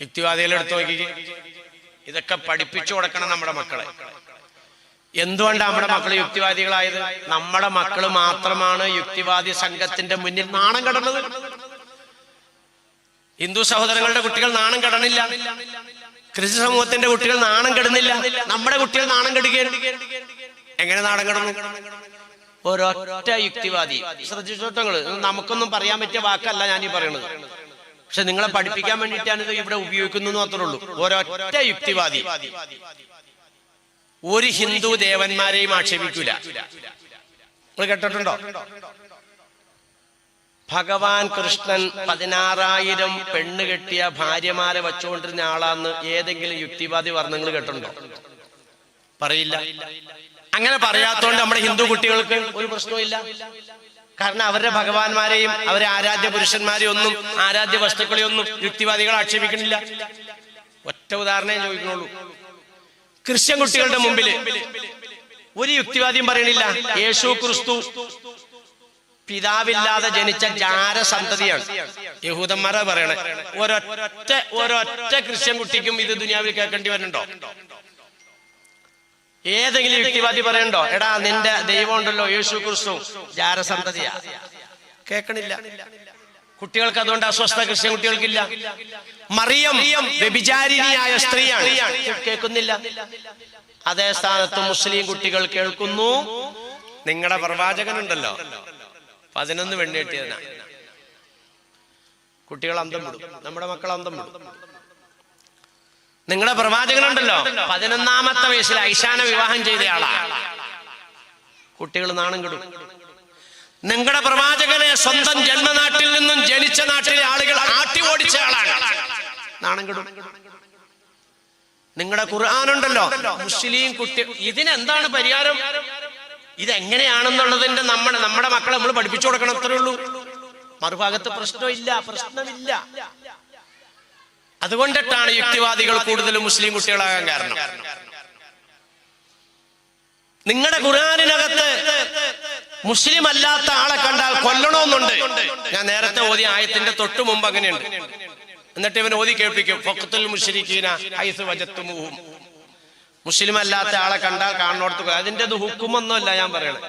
യുക്തിവാദികളെ എടുത്തു നോക്കി. ഇതൊക്കെ പഠിപ്പിച്ചു കൊടുക്കണം നമ്മുടെ മക്കളെ. എന്തുകൊണ്ടാണ് നമ്മുടെ മക്കൾ യുക്തിവാദികളായത്? നമ്മുടെ മക്കൾ മാത്രമാണ് യുക്തിവാദി സംഘത്തിന്റെ മുന്നിൽ നാണം കടന്നത്. ഹിന്ദു സഹോദരങ്ങളുടെ കുട്ടികൾ നാണം കടണില്ല. ക്രിസ്തു സമൂഹത്തിന്റെ കുട്ടികൾ നാണം കെടുന്നില്ല. നമ്മുടെ കുട്ടികൾ നാണം കെടുകയാണ്. എങ്ങനെ നാണം കടന്നു? ഒരൊറ്റ യുക്തിവാദി. ശ്രദ്ധിച്ചോട്ടങ്ങൾ നമുക്കൊന്നും പറയാൻ പറ്റിയ വാക്കല്ല ഞാൻ ഈ പറയുന്നത് പക്ഷെ നിങ്ങളെ പഠിപ്പിക്കാൻ വേണ്ടിയിട്ടാണ് ഇത് ഇവിടെ ഉപയോഗിക്കുന്നു മാത്രമേ ഉള്ളൂ. ഒരൊറ്റ യുക്തിവാദി. ഒരു ഹിന്ദു ദേവന്മാരെയും ആക്ഷേപിക്കൂല. കേട്ടിട്ടുണ്ടോ? ഭഗവാൻ കൃഷ്ണൻ പതിനാറായിരം പെണ്ണ് കെട്ടിയ ഭാര്യമാരെ വച്ചുകൊണ്ടിരുന്ന ആളാന്ന് ഏതെങ്കിലും യുക്തിവാദി വർണങ്ങൾ കേട്ടിട്ടുണ്ടോ? പറയില്ല. അങ്ങനെ പറയാത്തോണ്ട് നമ്മുടെ ഹിന്ദു കുട്ടികൾക്ക് ഒരു പ്രശ്നവും കാരണം അവരുടെ ഭഗവാന്മാരെയും അവരെ ആരാധ്യ പുരുഷന്മാരെയും ഒന്നും ആരാധ്യ വസ്തുക്കളെ ഒന്നും യുക്തിവാദികൾ ആക്ഷേപിക്കുന്നില്ല. ഒറ്റ ഉദാഹരണേ ചോദിക്കുന്നുള്ളൂ. ക്രിസ്ത്യൻ കുട്ടികളുടെ മുമ്പിൽ ഒരു യുക്തിവാദിയും പറയണില്ല. യേശു ക്രിസ്തു പിതാവില്ലാതെ ജനിച്ച ജാരസന്തതിയാണ് യഹൂദന്മാരാ പറയണേ. ഒരൊറ്റ ഒരൊറ്റ ക്രിസ്ത്യൻ കുട്ടിക്കും ഇത് ദുനിയാവിൽ കേൾക്കേണ്ടി വരുന്നുണ്ടോ? ഏതെങ്കിലും യുക്തിവാദി പറയണ്ടോ? എടാ നിന്റെ ദൈവം ഉണ്ടല്ലോ യേശു ക്രിസ്തു. ജാരസന്തതിയാ. കേക്കണില്ല. കുട്ടികൾക്ക് അതുകൊണ്ട് അസ്വസ്ഥ ക്രിസ്ത്യൻ കുട്ടികൾക്കില്ല. മറിയം വ്യഭിചാരിണിയായ സ്ത്രീയാണ്. കേൾക്കുന്നില്ല. അതേ സ്ഥാനത്ത് മുസ്ലിം കുട്ടികൾ കേൾക്കുന്നു. നിങ്ങളുടെ പ്രവാചകനുണ്ടല്ലോ. പതിനൊന്ന് വെണ്ണിട്ടിയതിനാ കുട്ടികൾ അന്തം വിടും. നമ്മുടെ മക്കൾ അന്തം വിടും. നിങ്ങളുടെ പ്രവാചകനുണ്ടല്ലോ. പതിനൊന്നാമത്തെ വയസ്സിൽ ഐശാന വിവാഹം ചെയ്തയാളാണ് കുട്ടികൾ നാണം കിടും. നിങ്ങളുടെ പ്രവാചകനെ സ്വന്തം ജന്മനാട്ടിൽ നിന്നും ജനിച്ച നാട്ടിലെ ആളുകൾ ആട്ടി ഓടിച്ച ആളാണ്. നാണം കിടും. നിങ്ങളുടെ ഖുർആാനുണ്ടല്ലോ. മുസ്ലിം കുട്ടി ഇതിനെന്താണ് പരിഹാരം? ഇതെങ്ങനെയാണെന്നുള്ളതിന്റെ നമ്മൾ നമ്മുടെ മക്കളെ നമ്മൾ പഠിപ്പിച്ചു കൊടുക്കണം അത്രേ ഉള്ളൂ. മറുഭാഗത്ത് പ്രശ്നമില്ല പ്രശ്നമില്ല. അതുകൊണ്ടിട്ടാണ് യുക്തിവാദികൾ കൂടുതലും മുസ്ലിം കുട്ടികളാകാൻ കാരണം. നിങ്ങളുടെ ഖുർആാനിനകത്ത് മുസ്ലിം അല്ലാത്ത ആളെ കണ്ടാൽ കൊല്ലണമെന്നുണ്ട് ഞാൻ നേരത്തെ ഓതി ആയത്തിന്റെ തൊട്ടു മുമ്പ് അങ്ങനെയുണ്ട്. എന്നിട്ട് ഇവൻ ഓതി കേൾപ്പിക്കും. ഫഖത്തുൽ മുശ്രിക്കീന ഹൈസ് വജത്തുമുഹും. മുസ്ലിം അല്ലാത്ത ആളെ കണ്ടാൽ കാണുന്നോടത്ത് കൊ- അതിന്റെ അത് ഹുക്കുമൊന്നുമല്ല ഞാൻ പറയണത്.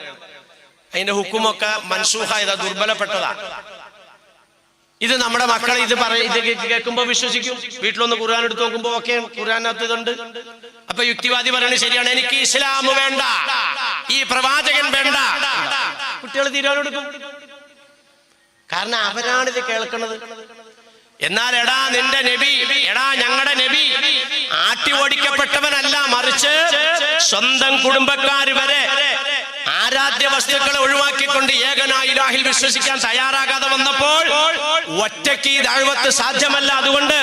അതിന്റെ ഹുക്കുമൊക്കെ മൻസൂഹായതാ ദുർബലപ്പെട്ടതാ. ഇത് നമ്മുടെ മക്കൾ ഇത് പറ ഇത് കേൾക്കുമ്പോ വിശ്വസിക്കും. വീട്ടിലൊന്ന് ഖുർആൻ എടുത്ത് നോക്കുമ്പോ ഒക്കെ ഖുർആനകത്ത് ഇതുണ്ട്. അപ്പൊ യുക്തിവാദി പറയുന്നത് ശരിയാണ്. എനിക്ക് ഇസ്ലാം വേണ്ട. ഈ പ്രവാചകൻ വേണ്ട. കുട്ടികൾ തീരുമാനമെടുക്കും കാരണം അവരാണ് ഇത് കേൾക്കുന്നത്. എന്നാൽ എടാ നിന്റെ നബി എടാ ഞങ്ങളുടെ നബി ആട്ടി ഓടിക്കപ്പെട്ടവനല്ല മറിച്ച് സ്വന്തം കുടുംബക്കാർ വരെ ആരാധ്യ വസ്തുക്കളെ ഒഴിവാക്കിക്കൊണ്ട് ഏകനായ ഇലാഹിൽ വിശ്വസിക്കാൻ തയ്യാറാകാതെ വന്നപ്പോൾ ഒറ്റയ്ക്ക് ഈ ദാഴ്വത്ത് സാധ്യമല്ല. അതുകൊണ്ട്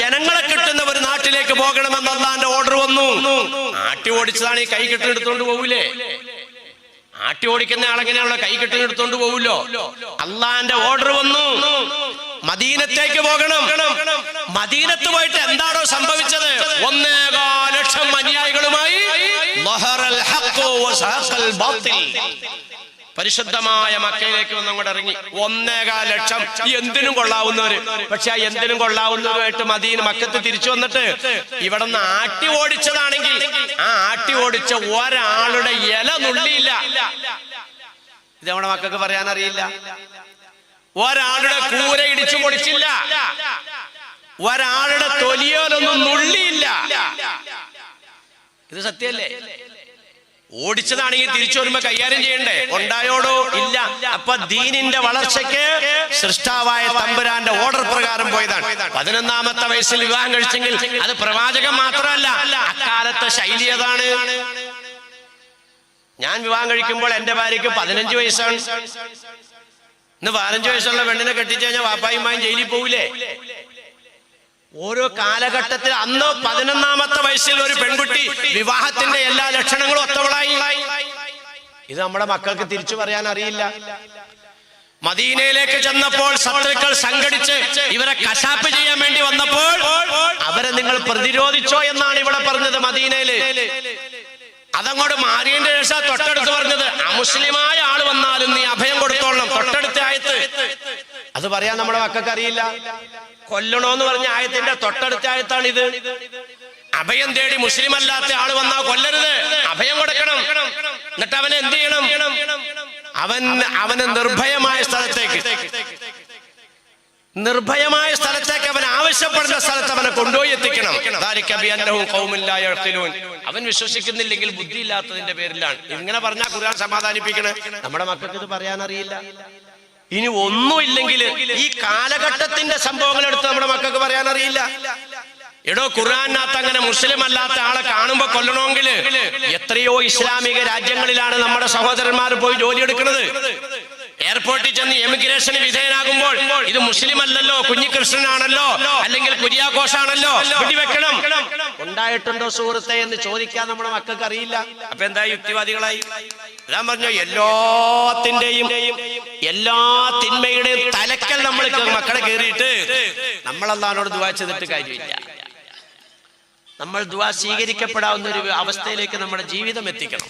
ജനങ്ങളെ കിട്ടുന്ന ഒരു നാട്ടിലേക്ക് പോകണമെന്ന് അള്ളാന്റെ ഓർഡർ വന്നു. ആട്ടി ഓടിച്ചതാണ് ഈ കൈ കെട്ടിനെടുത്തോണ്ട് പോകൂലേ ആട്ടി ഓടിക്കുന്ന ആളെങ്ങനെയാണല്ലോ കൈ കെട്ടിനെടുത്തോണ്ട് പോകൂല്ലോ അള്ളാന്റെ ഓർഡർ വന്നു. മദീനത്തേക്ക് പോകണം. മദീനത്ത് പോയിട്ട് എന്താണോ സംഭവിച്ചത്? ഒന്നേകാലക്ഷം അനുയായികളുമായി പരിശുദ്ധമായ മക്കയിലേക്ക് വന്ന് അങ്ങോട്ട് ഇറങ്ങി. ഒന്നേകാൽ ലക്ഷം. എന്തിനും കൊള്ളാവുന്നവര്. പക്ഷെ ആ എന്തിനും കൊള്ളാവുന്നവരുമായിട്ട് മദീന മക്കത്ത് തിരിച്ചു വന്നിട്ട് ഇവിടെ നിന്ന് ആട്ടി ഓടിച്ചതാണെങ്കിൽ ആ ആട്ടി ഓടിച്ച ഒരാളുടെ ഇല നുള്ളിയില്ല. ഇത് നമ്മുടെ മക്കൾക്ക് പറയാൻ അറിയില്ല ഒരാളുടെ കൂര ഇടിച്ചു പൊടിച്ചില്ല ഒരാളുടെ തൊലിയോലൊന്നും നുള്ളിയില്ല. ഇത് സത്യല്ലേ ഓടിച്ചതാണെങ്കിൽ തിരിച്ചു വരുമ്പോ കൈകാര്യം ചെയ്യണ്ടേ? ഉണ്ടായോടോ? ഇല്ല. അപ്പൊ ദീനിന്റെ വളർച്ചയ്ക്ക് സൃഷ്ടാവായ തമ്പുരാന്റെ ഓർഡർ പ്രകാരം പോയതാണ്. പതിനൊന്നാമത്തെ വയസ്സിൽ വിവാഹം കഴിച്ചെങ്കിൽ അത് പ്രവാചകൻ മാത്രമല്ല അക്കാലത്തെ ശൈലി അതാണ് ഞാൻ വിവാഹം കഴിക്കുമ്പോൾ എന്റെ ഭാര്യക്ക് പതിനഞ്ച് വയസ്സാണ്. ഇന്ന് പതിനഞ്ച് വയസ്സുള്ള പെണ്ണിനെ കെട്ടിച്ചു കഴിഞ്ഞാൽ വാപ്പായുമായും ജയിലിൽ പോവില്ലേ? ഓരോ കാലഘട്ടത്തിൽ അന്ന് പതിനൊന്നാമത്തെ വയസ്സിൽ ഒരു പെൺകുട്ടി വിവാഹത്തിന്റെ എല്ലാ ലക്ഷണങ്ങളും ഇത് നമ്മുടെ മക്കൾക്ക് തിരിച്ചു പറയാൻ അറിയില്ല. മദീനയിലേക്ക് ചെന്നപ്പോൾ ശത്രുക്കൾ സംഘടിച്ച് ഇവരെ കശാപ്പ് ചെയ്യാൻ വേണ്ടി വന്നപ്പോൾ അവരെ നിങ്ങൾ പ്രതിരോധിച്ചോ എന്നാണ് ഇവിടെ പറഞ്ഞത് മദീനയിൽ അതങ്ങോട്ട് മാറിയതിന്റെ ശേഷം തൊട്ടടുത്ത് പറഞ്ഞത് അമുസ്ലിമായ ആൾ വന്നാലും നീ അഭയം കൊടുത്തോളണം തൊട്ടടുത്ത ആയത്ത്. അത് പറയാൻ നമ്മുടെ മക്കൾക്ക് അറിയില്ല. കൊല്ലണോന്ന് പറഞ്ഞ ആയത്തിന്റെ തൊട്ടടുത്ത ആയത്താണ് ഇത് അഭയം തേടി മുസ്ലിം അല്ലാത്ത ആൾ വന്നാ കൊല്ലരുത്. അഭയം കൊടുക്കണം. എന്നിട്ട് അവനെ എന്ത് ചെയ്യണം? അവൻ അവന് നിർഭയമായ സ്ഥലത്തേക്ക്. നിർഭയമായ സ്ഥലത്തേക്ക് അവൻ ആവശ്യപ്പെടുന്ന സ്ഥലത്ത് അവനെ കൊണ്ടുപോയി എത്തിക്കണം. അവൻ വിശ്വസിക്കുന്നില്ലെങ്കിൽ ബുദ്ധി ഇല്ലാത്തതിന്റെ പേരിലാണ് ഇങ്ങനെ പറഞ്ഞാൽ ഖുർആൻ സമാധാനിപ്പിക്കണേ? നമ്മുടെ മക്കൾക്ക് ഇത് പറയാൻ അറിയില്ല ഇനി ഒന്നുമില്ലെങ്കിൽ ഈ കാലഘട്ടത്തിന്റെ സംഭവങ്ങൾ എടുത്ത് നമ്മുടെ മക്കൾക്ക് പറയാൻ അറിയില്ല എടോ ഖുർആാനകത്ത് അങ്ങനെ മുസ്ലിം അല്ലാത്ത ആളെ കാണുമ്പോ കൊല്ലണമെങ്കിൽ എത്രയോ ഇസ്ലാമിക രാജ്യങ്ങളിലാണ് നമ്മുടെ സഹോദരന്മാർ പോയി ജോലി എടുക്കുന്നത്. എയർപോർട്ടിൽ ചെന്ന് എമിഗ്രേഷന് വിധേയനാകുമ്പോൾ ഇത് മുസ്ലിം അല്ലല്ലോ കുഞ്ഞികൃഷ്ണനാണല്ലോ അല്ലെങ്കിൽ കുര്യാഘോഷാണല്ലോ വെടിവെക്കണം. ഉണ്ടായിട്ടുണ്ടോ സുഹൃത്തെ എന്ന് ചോദിക്കാൻ നമ്മുടെ മക്കൾക്ക് അറിയില്ല. അപ്പൊ എന്താ യുക്തിവാദികളായി. ഞാൻ പറഞ്ഞു എല്ലാത്തിന്റെയും എല്ലാ തിന്മയുടെയും തലക്കൽ നമ്മൾ മക്കളെ കയറിയിട്ട് നമ്മളെന്താണോട് ദുവാ ചെയ്തിട്ട് കാര്യമില്ല. നമ്മൾ ദുവാ സ്വീകരിക്കപ്പെടാവുന്ന ഒരു അവസ്ഥയിലേക്ക് നമ്മുടെ ജീവിതം എത്തിക്കണം.